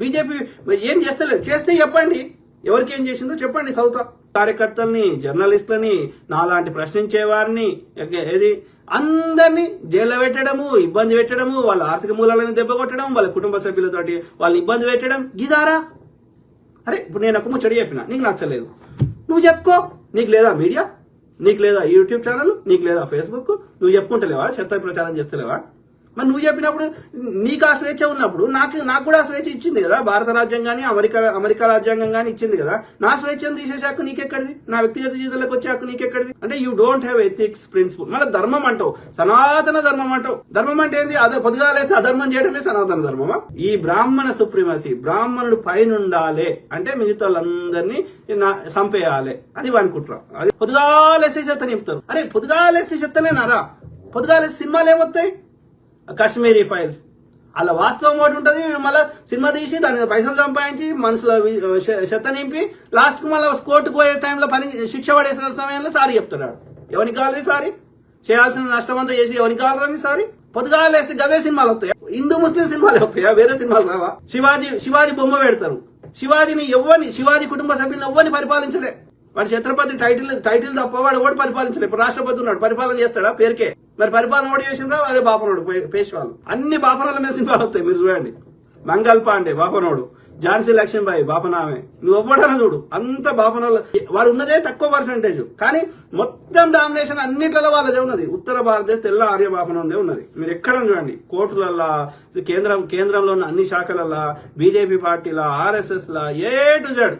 BJP ఏం చేస్తలేదు. చేస్తే చెప్పండి. ఎవరికి ఏం చేసిందో చెప్పండి చదువుతా కార్యకర్తల్ని జర్నలిస్టులని నాలాంటి ప్రశ్నించే వారిని ఏది? అందరినీ జైల్లో పెట్టడము ఇబ్బంది పెట్టడము వాళ్ళ ఆర్థిక మూలాలను దెబ్బ కొట్టడం వాళ్ళ కుటుంబ సభ్యులతోటి వాళ్ళని ఇబ్బంది పెట్టడం. గిదారా? అరే ఇప్పుడు నేను ఒక ముచ్చడి చెప్పిన. నీకు నచ్చలేదు. నువ్వు చెప్పుకో. నీకు లేదా మీడియా? నీకు లేదా యూట్యూబ్ ఛానల్? నీకు లేదా ఫేస్బుక్? నువ్వు చెప్పుకుంటలేవా? చెత్త ప్రచారం చేస్తలేవా? మరి నువ్వు చెప్పినప్పుడు నీకు ఆ స్వేచ్ఛ ఉన్నప్పుడు నాకు నాకు కూడా ఆ స్వేచ్ఛ ఇచ్చింది కదా భారత రాజ్యాంగాన్ని అమెరికా అమెరికా రాజ్యాంగం కానీ ఇచ్చింది కదా. నా స్వేచ్ఛను తీసేసే హక్కు నీకెక్కడిది? నా వ్యక్తిగత జీవితంలోకి వచ్చే హక్కు నీకెక్కడిది? అంటే you don't have ethics principle మళ్ళీ ధర్మం అంటావు. సనాతన ధర్మం అంటావు. ధర్మం అంటే ఏంది? అదే పొద్దుగాలేసి అధర్మం చేయడమే సనాతన ధర్మమా? ఈ బ్రాహ్మణ సుప్రీమసీ బ్రాహ్మణుడు పైన ఉండాలి అంటే మిగతా వాళ్ళందరినీ నా- అది అనుకుంటున్నాం కుట్ర. అది పొద్దుగాలేసి చెత్త నింపుతారు. అరే పొద్దుగాలేసి చెత్తనే నారా. పొద్దుగాలేసి సినిమాలు ఏమొస్తాయి కాశ్మీరీ ఫైల్స్ అలా వాస్తవం ఒకటి ఉంటుంది వీడు మళ్ళీ సినిమా తీసి దాని పైసలు సంపాదించి మనసులో శత చెత్త నింపి లాస్ట్కి మళ్ళీ కోర్టుకు పోయే టైంలో పని శిక్ష పడేసిన సమయంలో సారీ చెప్తున్నాడు. ఎవరికి కావాలి సారీ? చేయాల్సిన నష్టం అంతా చేసి ఎవరికి కావాలని సారీ? పొద్దుగాలు వేస్తే గవే సినిమాలు వస్తాయి? హిందూ ముస్లిం సినిమాలు వస్తాయా? వేరే సినిమాలు రావా? శివాజీ శివాజీ బొమ్మ పెడతారు. శివాజీని ఎవ్వని శివాజీ కుటుంబ సభ్యులను ఎవ్వని పరిపాలించలే. వాడు ఛత్రపతి టైటిల్ టైటిల్ తప్ప వాడు ఎవడు పరిపాలించలే. ఇప్పుడు రాష్ట్రపతి ఉన్నాడు పరిపాలన చేస్తాడా? పేరుకే. మరి పరిపాలన ఓడి చేసినరా అదే బాపనోడు పే- పేష్వాలు. అన్ని బాపనాల మీద సినిమాలు వస్తాయి మీరు చూడండి. మంగల్ పాండే బాపనోడు. ఝాన్సీ లక్ష్మీబాయి బాపనామే. నువ్వు ఎవ్వడన్నా చూడు అంత బాపనాల వాడు ఉన్నదే తక్కువ పర్సంటేజ్. కానీ మొత్తం డామినేషన్ అన్నిట్లలో వాళ్ళదే ఉన్నది. ఉత్తర భారతదేశ తెల్ల ఆర్య బాపనందే ఉన్నది. మీరు ఎక్కడ చూడండి కోర్టులల్లా కేంద్రం కేంద్రంలో ఉన్న అన్ని శాఖలల్లా బీజేపీ పార్టీల ఆర్ఎస్ఎస్ లా ఏ టు జెడ్.